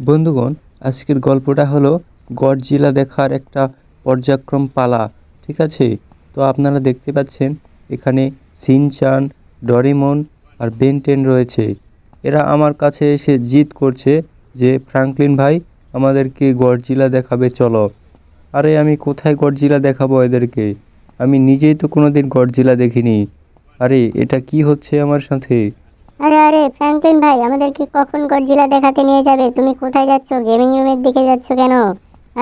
বন্ধুগণ, আজকের গল্পটা হলো গডজিলা দেখার একটা পর্যায়ক্রম পালা, ঠিক আছে? তো আপনারা দেখতে পাচ্ছেন, এখানে সিনচান, ডরিমন আর বেনটেন রয়েছে। এরা আমার কাছে এসে জিদ করছে যে, ফ্রাঙ্কলিন ভাই, আমাদেরকে গডজিলা দেখাবে, চলো। আরে, আমি কোথায় গডজিলা দেখাবো এদেরকে? আমি নিজেই তো কোনোদিন গডজিলা দেখিনি। আরে, এটা কি হচ্ছে আমার সাথে? আরে আরে ফ্র্যাঙ্কলিন ভাই আমাদেরকে কখন গডজিলা দেখাতে নিয়ে যাবে? তুমি কোথায় যাচ্ছ? গেমিং রুমের দিকে যাচ্ছ কেন?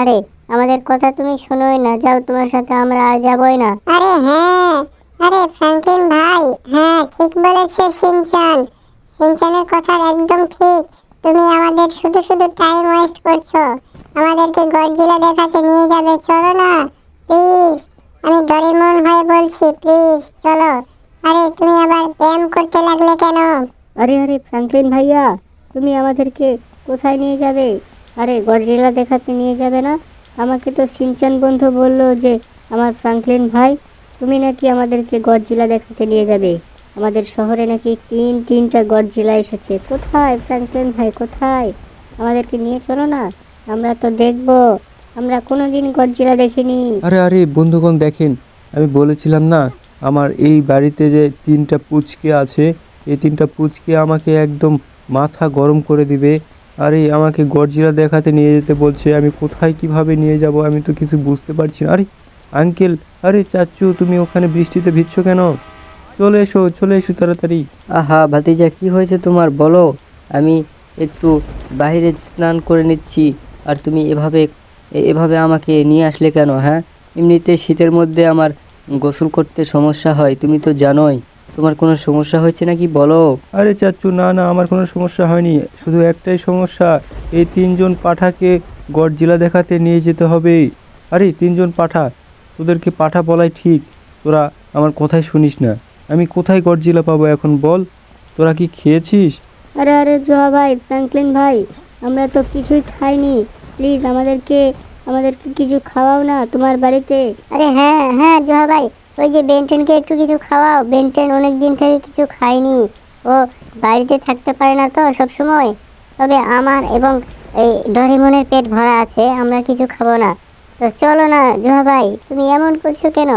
আরে, আমাদের কথা তুমি শোনোই না। যাও, তোমার সাথে আমরা আর যাবই না। আরে হ্যাঁ। আরে ফ্র্যাঙ্কলিন ভাই হ্যাঁ ঠিক বলেছে সিনচান। সিনচানের কথা একদম ঠিক। তুমি আমাদের শুধু শুধু টাইম ওয়েস্ট করছ। আমাদেরকে গডজিলা দেখাতে নিয়ে যাবে। চলো না। প্লিজ আমি ডরিমন হয়ে বলছি। প্লিজ চলো। আরে তুমি আবার ব্যায়াম করতে লাগলে কেন? আরে আরে ফ্র্যাঙ্কলিন ভাইয়া তুমি আমাদেরকে কোথায় নিয়ে যাবে? আরে গডজিলা দেখাতে নিয়ে যাবে না? আমাকে তো সিনচান বন্ধু বলল যে আমার ফ্র্যাঙ্কলিন ভাই তুমি নাকি আমাদেরকে গডজিলা দেখাতে নিয়ে যাবে? আমাদের শহরে নাকি তিন তিনটা গডজিলা এসেছে। কোথায় ফ্র্যাঙ্কলিন ভাই কোথায়? আমাদেরকে নিয়ে চলো না আমরা তো দেখব। আমরা কোনোদিন গডজিলা দেখিনি। আরে আরে বন্ধুগণ দেখেন আমি বলেছিলাম না আমার এই বাড়িতে যে তিনটা পুচকে আছে, এই তিনটা পুচকে আমাকে একদম মাথা গরম করে দিবে। আরে, আমাকে গরজিলা দেখাতে নিয়ে যেতে বলছে, আমি কোথায় কীভাবে নিয়ে যাব আমি তো কিছু বুঝতে পারছি না। আরে, আঙ্কেল, আরে চাচু, তুমি ওখানে বৃষ্টিতে ভিজছো কেন? চলে এসো চলে এসো তাড়াতাড়ি। আহা, ভাতিজা, কি হয়েছে তোমার? বলো। আমি একটু বাইরে স্নান করে নিচ্ছি। আর তুমি এভাবে এভাবে আমাকে নিয়ে আসলে কেন হ্যাঁ? এমনিতে শীতের মধ্যে আমার গোসল করতে সমস্যা হয় তুমি তো জানোই। তোমার কোনো সমস্যা হয়েছে নাকি বলো? আরে চাচু না না আমার কোনো সমস্যা হয়নি। শুধু একটাই সমস্যা এই তিনজন পাঠাকে গডজিলা দেখাতে নিয়ে যেতে হবে। আরে তিনজন পাঠা তোদেরকে পাঠা বলাই ঠিক। তোরা আমার কথাই শুনিস না। আমি কোথায় গডজিলা পাবো এখন বল? তোরা কি খেয়েছিস? আরে আরে জোয়া ভাই ফ্র্যাঙ্কলিন ভাই আমরা তো কিছুই খাইনি। প্লিজ আমাদেরকে আমাদেরকে কিছু খাওয়াও না তোমার বাড়িতে? আরে হ্যাঁ হ্যাঁ জোয়া ভাই। ওই যে বেনটেনকে একটু কিছু খাওয়াও। বেনটেন অনেক দিন থেকে কিছু খায়নি। ও বাড়িতে থাকতে পারে না তো সব সময় তবে আমার এবং এই ডরিমনের পেট ভরা আছে আমরা কিছু খাব না। তো চলো না জোহা ভাই তুমি এমন করছ কেন?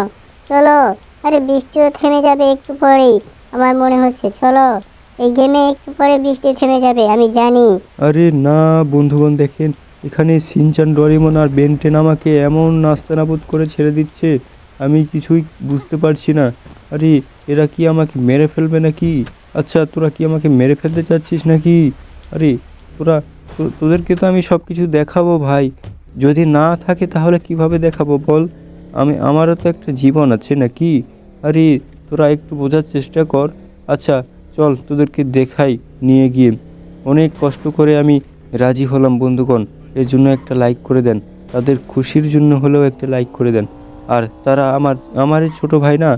চলো। আরে বৃষ্টিও থেমে যাবে একটু পরেই। আমার মনে হচ্ছে চলো। এই গেমে একটু পরে বৃষ্টি থেমে যাবে আমি জানি। আরে না বন্ধুগণ দেখেন এখানে সিনচান, ডরিমন আর বেনটেন আমাকে এমন নাস্তানাবুদ করে ছেড়ে দিচ্ছে, আমি কিছুই বুঝতে পারছি না। আরে, এরা কি আমাকে মেরে ফেলবে নাকি? আচ্ছা তোরা কি আমাকে মেরে ফেলতে চাচ্ছিস নাকি? আরে, তোরা তোদেরকে তো আমি সব কিছু দেখাবো ভাই। যদি না থাকে তাহলে কীভাবে দেখাবো বল? আমি, আমারও তো একটা জীবন আছে নাকি? আরে, তোরা একটু বোঝার চেষ্টা কর। আচ্ছা চল তোদেরকে দেখাই, নিয়ে গিয়ে। অনেক কষ্ট করে আমি রাজি হলাম, বন্ধুগণ। এর জন্য একটা লাইক করে দেন। তাদের খুশির জন্য হলেও একটা লাইক করে দেন। আর তারা আমার, আমারই ছোট ভাই না?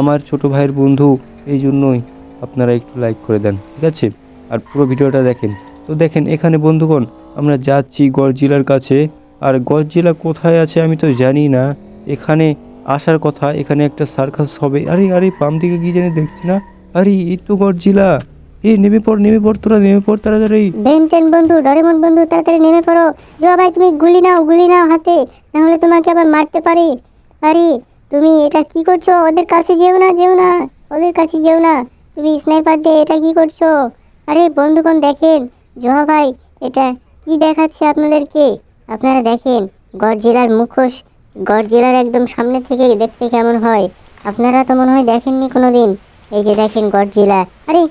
আমার ছোট ভাইয়ের বন্ধু এই জন্যই আপনারা একটু লাইক করে দেন, ঠিক আছে? আর পুরো ভিডিওটা দেখেন। তো দেখেন, এখানে বন্ধুগণ, আমরা যাচ্ছি গড়জিলার কাছে। আর গড়জিলা কোথায় আছে আমি তো জানি না। এখানে আসার কথা, এখানে একটা সার্কাস হবে। আরে আরে পাম দিকে গিয়ে জানি দেখছি না? আরে, এই তো গড়জিলা। এ নেমে পড় নেমে পড় তোরা, নেমে পড় তাড়াতাড়ি। বেনটেন বন্ধু, ডরেমন বন্ধু, তাড়াতাড়ি নেমে পড়ো। জোয়া ভাই, তুমি গুলি নাও গুলি নাও হাতে, নাহলে তোমাকে আবার মারতে পারি। আরে, তুমি এটা কি করছ? ওদের কাছে যেও না যেও না, ওদের কাছে যেও না। তুমি স্নাইপার দিয়ে এটা কি করছ? আরে বন্ধুগণ, দেখেন, জোয়া ভাই, এটা কি দেখাচ্ছে আপনাদেরকে? আপনারা দেখেন গডজিলার মুখোশ গডজিলার একদম সামনে থেকে দেখতে কেমন হয়? আপনারা তো মনে হয় দেখেননি কোনোদিন? এই যে দেখেন গডজিলা আরে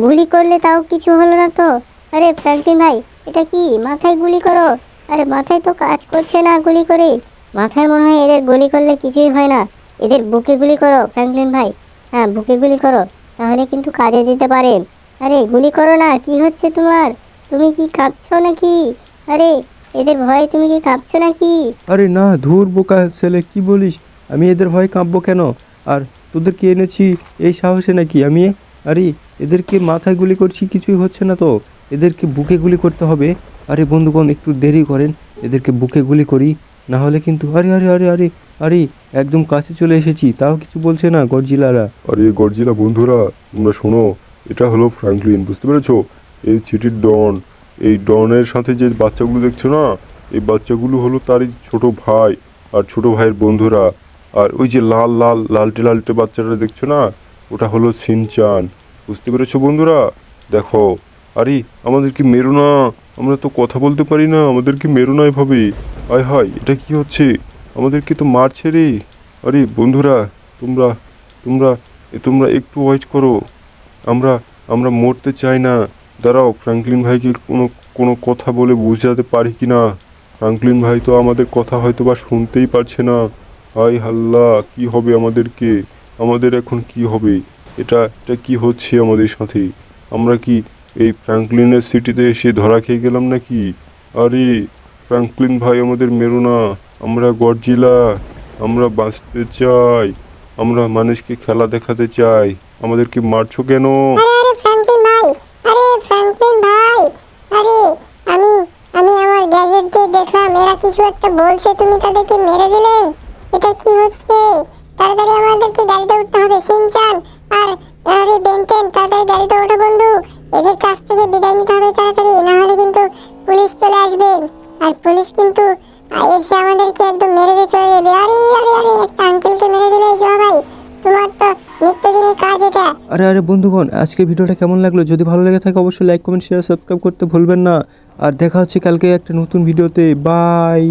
গুলি করলে তাও কিছু হলো না তো? আরে ফ্র্যাঙ্কলিন ভাই, এটা কি? মাথায় গুলি করো। আরে মাথায় তো কাজ করছে না গুলি করে। মাথায় মনে হয় এদের গুলি করলে কিছুই হয় না। এদের বুকে গুলি করো ফ্র্যাঙ্কলিন ভাই। হ্যাঁ বুকে গুলি করো, তাহলে কিন্তু কাজে দিতে পারে। আরে গুলি করো না, কি হচ্ছে তোমার? তুমি কি কাঁপছো নাকি? আরে, এদের ভয়ে তুমি কি কাঁপছো নাকি? আরে না, ধুর বোকা ছেলে, কি বলিস? আমি এদের ভয় কাঁপবো কেন? আর তোদেরকে এনেছি এই সাহসে নাকি? আমি আরে এদেরকে মাথায় গুলি করছি, কিছুই হচ্ছে না তো। এদেরকে বুকে গুলি করতে হবে। আরে বন্ধুগণ, একটু দেরি করেন। এদেরকে বুকে গুলি করি, না হলে কিন্তু আরে আরে আরে আরে আরে, একদম কাছে চলে এসেছি, তাও কিছু বলছে না গরজিলারা আরে গর্জিলা বন্ধুরা, তোমরা শোনো, এটা হলো ফ্র্যাঙ্কলিন, বুঝতে পেরেছ? এই সিটির ডন, এই ডনের সাথে যে বাচ্চাগুলো দেখছ না, এই বাচ্চাগুলো হলো তারই ছোট ভাই আর ছোট ভাইয়ের বন্ধুরা। আর ওই যে লাল লাল, লালটে লালটে বাচ্চাটা দেখছ না, ওটা হলো সিনচান। বুঝতে পেরেছ বন্ধুরা? দেখো, আরে আমাদেরকে মেরো না আমরা তো কথা বলতে পারি না আমাদেরকে মেরো না এভাবে? আয় হায়, এটা কি হচ্ছে? আমাদেরকে তো মারছে রে? আরে বন্ধুরা, তোমরা তোমরা তোমরা একটু ওয়েট করো। আমরা আমরা মরতে চাই না। দাঁড়াও ফ্র্যাঙ্কলিন ভাইকে কোনো কোনো কথা বলে বোঝাতে পারি কি না? ফ্র্যাঙ্কলিন ভাই তো আমাদের কথা হয়তো বা শুনতেই পারছে না। আয় হাল্লা, কি হবে আমাদেরকে? আমাদের এখন কি হবে? এটা এটা কি হচ্ছে আমাদের সাথে? আমরা কি এই ফ্র্যাঙ্কলিনের সিটিতে এসে ধরা খেয়ে গেলাম নাকি? আরে ফ্র্যাঙ্কলিন ভাই আমাদের মেরো না। আমরা গডজিলা আমরা বাঁচতে চাই। আমরা মানুষকে খেলা দেখাতে চাই। আমাদেরকে মারছো কেন? কিছু একটা বলছে, তুমি তাদেরকে মেরে দিলে? এটা কি হচ্ছে? তাড়াতাড়ি আমাদেরকে গাড়িতে উঠতে হবে। সিনচান তাড়াতাড়ি গাড়িতে ওঠো বন্ধু। এদের কাছ থেকে বিদায় নিতে হবে তাড়াতাড়ি না হলে কিন্তু পুলিশ চলে আসবে। আর পুলিশ কিন্তু এসে আমাদেরকে একদম মেরে দিয়ে চলে যাবে। আরে আরে আরে, একটা আঙ্কেলকে মেরে দিলে জয়া ভাই। তোমার তো নিত্যদিনের কাজ এটা। আরে আরে, বন্ধুগণ, আজকের ভিডিওটা কেমন লাগল? যদি ভালো লেগে থাকে অবশ্যই লাইক কমেন্ট শেয়ার সাবস্ক্রাইব করতে ভুলবেন না। আর দেখা হচ্ছে কালকে একটা নতুন ভিডিওতে। বাই